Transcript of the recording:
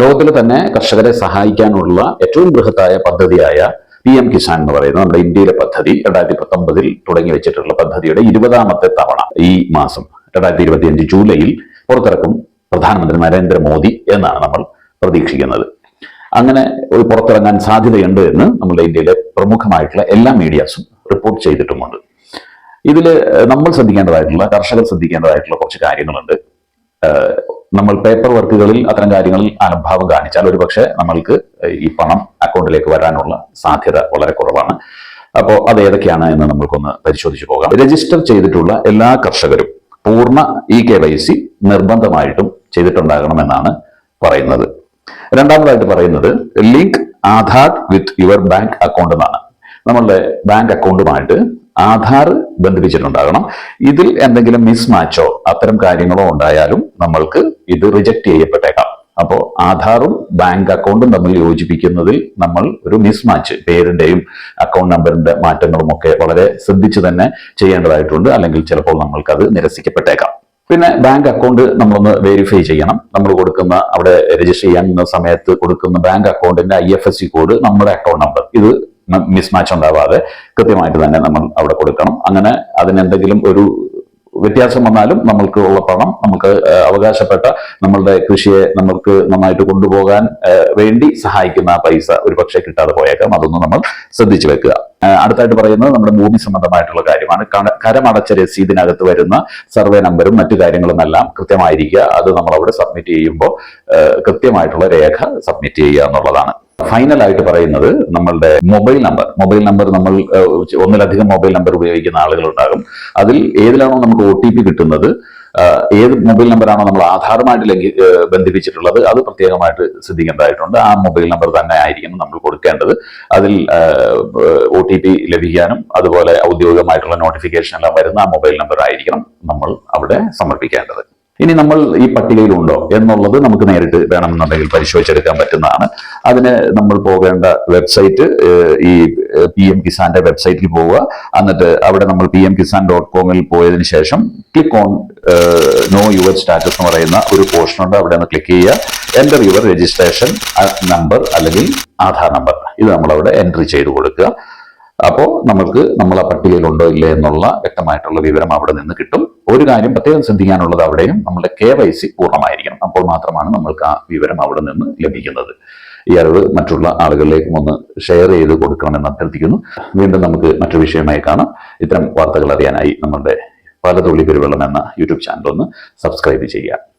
ലോകത്തിൽ തന്നെ കർഷകരെ സഹായിക്കാനുള്ള ഏറ്റവും ബൃഹത്തായ പദ്ധതിയായ പി എം കിസാൻ എന്ന് പറയുന്നത് നമ്മുടെ ഇന്ത്യയിലെ പദ്ധതി രണ്ടായിരത്തി പത്തൊമ്പതിൽ തുടങ്ങി വെച്ചിട്ടുള്ള പദ്ധതിയുടെ ഇരുപതാമത്തെ തവണ ഈ മാസം രണ്ടായിരത്തി ഇരുപത്തിയഞ്ച് ജൂലൈയിൽ പുറത്തിറക്കും പ്രധാനമന്ത്രി നരേന്ദ്രമോദി എന്നാണ് നമ്മൾ പ്രതീക്ഷിക്കുന്നത്. അങ്ങനെ ഒരു പുറത്തിറങ്ങാൻ സാധ്യതയുണ്ട് എന്ന് നമ്മുടെ ഇന്ത്യയിലെ പ്രമുഖമായിട്ടുള്ള എല്ലാ മീഡിയാസും റിപ്പോർട്ട് ചെയ്തിട്ടുമുണ്ട്. ഇതിൽ നമ്മൾ ശ്രദ്ധിക്കേണ്ടതായിട്ടുള്ള കർഷകർ ശ്രദ്ധിക്കേണ്ടതായിട്ടുള്ള കുറച്ച് കാര്യങ്ങളുണ്ട്. നമ്മൾ പേപ്പർ വർക്കുകളിൽ അത്തരം കാര്യങ്ങളിൽ അലംഭാവം കാണിച്ചാൽ ഒരുപക്ഷെ നമ്മൾക്ക് ഈ പണം അക്കൗണ്ടിലേക്ക് വരാനുള്ള സാധ്യത വളരെ കുറവാണ്. അപ്പോൾ അത് ഏതൊക്കെയാണ് എന്ന് നമ്മൾക്കൊന്ന് പരിശോധിച്ചു പോകാം. രജിസ്റ്റർ ചെയ്തിട്ടുള്ള എല്ലാ കർഷകരും പൂർണ ഇ കെ വൈ സി നിർബന്ധമായിട്ടും ചെയ്തിട്ടുണ്ടാകണമെന്നാണ് പറയുന്നത്. രണ്ടാമതായിട്ട് പറയുന്നത് link Aadhaar with your bank account എന്നാണ്. നമ്മളുടെ ബാങ്ക് അക്കൗണ്ടുമായിട്ട് ആധാർ ബന്ധിപ്പിച്ചിട്ടുണ്ടാകണം. ഇതിൽ എന്തെങ്കിലും മിസ്മാച്ചോ അത്തരം കാര്യങ്ങളോ ഉണ്ടായാലും നമ്മൾക്ക് ഇത് റിജക്റ്റ് ചെയ്യപ്പെട്ടേക്കാം. അപ്പോൾ ആധാറും ബാങ്ക് അക്കൗണ്ടും തമ്മിൽ യോജിപ്പിക്കുന്നതിൽ നമ്മൾ ഒരു മിസ്മാച്ച് പേരിന്റെയും അക്കൗണ്ട് നമ്പറിന്റെ മാറ്റങ്ങളും ഒക്കെ വളരെ ശ്രദ്ധിച്ച് തന്നെ ചെയ്യേണ്ടതായിട്ടുണ്ട്. അല്ലെങ്കിൽ ചിലപ്പോൾ നമ്മൾക്കത് നിരസിക്കപ്പെട്ടേക്കാം. പിന്നെ ബാങ്ക് അക്കൗണ്ട് നമ്മളൊന്ന് വെരിഫൈ ചെയ്യണം. നമ്മൾ കൊടുക്കുന്ന അവിടെ രജിസ്റ്റർ ചെയ്യാൻ സമയത്ത് കൊടുക്കുന്ന ബാങ്ക് അക്കൗണ്ടിന്റെ I F S C code നമ്മുടെ അക്കൗണ്ട് നമ്പർ ഇത് മിസ്മാച്ച് ഉണ്ടാവാതെ കൃത്യമായിട്ട് തന്നെ നമ്മൾ അവിടെ കൊടുക്കണം. അങ്ങനെ അതിനെന്തെങ്കിലും ഒരു വ്യത്യാസം വന്നാലും നമ്മൾക്ക് ഉള്ള പണം നമുക്ക് അവകാശപ്പെട്ട നമ്മളുടെ കൃഷിയെ നമ്മൾക്ക് നന്നായിട്ട് കൊണ്ടുപോകാൻ വേണ്ടി സഹായിക്കുന്ന പൈസ ഒരു പക്ഷേ കിട്ടാതെ പോയേക്കാം. അതൊന്നും നമ്മൾ ശ്രദ്ധിച്ചു വെക്കുക. അടുത്തായിട്ട് പറയുന്നത് നമ്മുടെ ഭൂമി സംബന്ധമായിട്ടുള്ള കാര്യമാണ്. കരമടച്ച രസീതിനകത്ത് വരുന്ന സർവേ നമ്പറും മറ്റു കാര്യങ്ങളും എല്ലാം കൃത്യമായിരിക്കുക. അത് നമ്മൾ അവിടെ സബ്മിറ്റ് ചെയ്യുമ്പോൾ കൃത്യമായിട്ടുള്ള രേഖ സബ്മിറ്റ് ചെയ്യുക എന്നുള്ളതാണ്. ഫൈനൽ ആയിട്ട് പറയുന്നത് നമ്മളുടെ മൊബൈൽ നമ്പർ. മൊബൈൽ നമ്പർ നമ്മൾ ഒന്നിലധികം മൊബൈൽ നമ്പർ ഉപയോഗിക്കുന്ന ആളുകളുണ്ടാകും. അതിൽ ഏതിലാണോ നമുക്ക് ഒ കിട്ടുന്നത് ഏത് മൊബൈൽ നമ്പറാണോ നമ്മൾ ആധാറുമായിട്ട് ലംഘി ബന്ധിപ്പിച്ചിട്ടുള്ളത് അത് പ്രത്യേകമായിട്ട് ശ്രദ്ധിക്കേണ്ടതായിട്ടുണ്ട്. ആ മൊബൈൽ നമ്പർ തന്നെ ആയിരിക്കണം നമ്മൾ കൊടുക്കേണ്ടത്. അതിൽ ഒ ടി പി ലഭിക്കാനും അതുപോലെ ഔദ്യോഗികമായിട്ടുള്ള നോട്ടിഫിക്കേഷൻ എല്ലാം വരുന്ന ആ മൊബൈൽ നമ്പർ ആയിരിക്കണം നമ്മൾ അവിടെ സമർപ്പിക്കേണ്ടത്. ഇനി നമ്മൾ ഈ പട്ടികയിലുണ്ടോ എന്നുള്ളത് നമുക്ക് നേരിട്ട് വേണമെന്നുണ്ടെങ്കിൽ പരിശോധിച്ചെടുക്കാൻ പറ്റുന്നതാണ്. അതിന് നമ്മൾ പോകേണ്ട വെബ്സൈറ്റ് ഈ പി എം കിസാന്റെ വെബ്സൈറ്റിൽ പോവുക. എന്നിട്ട് അവിടെ നമ്മൾ പി എം കിസാൻ ഡോട്ട് കോമിൽ പോയതിനു ശേഷം click on know your status എന്ന് പറയുന്ന ഒരു പോർഷൻ ഉണ്ട്. അവിടെ ഒന്ന് ക്ലിക്ക് ചെയ്യുക. എന്റർ യുവർ രജിസ്ട്രേഷൻ നമ്പർ അല്ലെങ്കിൽ ആധാർ നമ്പർ ഇത് നമ്മൾ അവിടെ എൻട്രി ചെയ്ത് കൊടുക്കുക. അപ്പോൾ നമ്മൾക്ക് നമ്മൾ ആ പട്ടികയിലുണ്ടോ ഇല്ലേ എന്നുള്ള വ്യക്തമായിട്ടുള്ള വിവരം അവിടെ നിന്ന് കിട്ടും. ഒരു കാര്യം പ്രത്യേകം ശ്രദ്ധിക്കാനുള്ളത് അവിടെയും നമ്മുടെ കെ വൈ സി പൂർണമായിരിക്കണം. അപ്പോൾ മാത്രമാണ് നമ്മൾക്ക് ആ വിവരം അവിടെ നിന്ന് ലഭിക്കുന്നത്. ഈ അറിവ് മറ്റുള്ള ആളുകളിലേക്കും ഒന്ന് ഷെയർ ചെയ്ത് കൊടുക്കണമെന്ന് അഭ്യർത്ഥിക്കുന്നു. വീണ്ടും നമുക്ക് മറ്റൊരു വിഷയമായി കാണാം. ഇത്തരം വാർത്തകൾ അറിയാനായി നമ്മുടെ പലതുള്ളി പെരുവെള്ളം എന്ന യൂട്യൂബ് ചാനൽ ഒന്ന് സബ്സ്ക്രൈബ് ചെയ്യുക.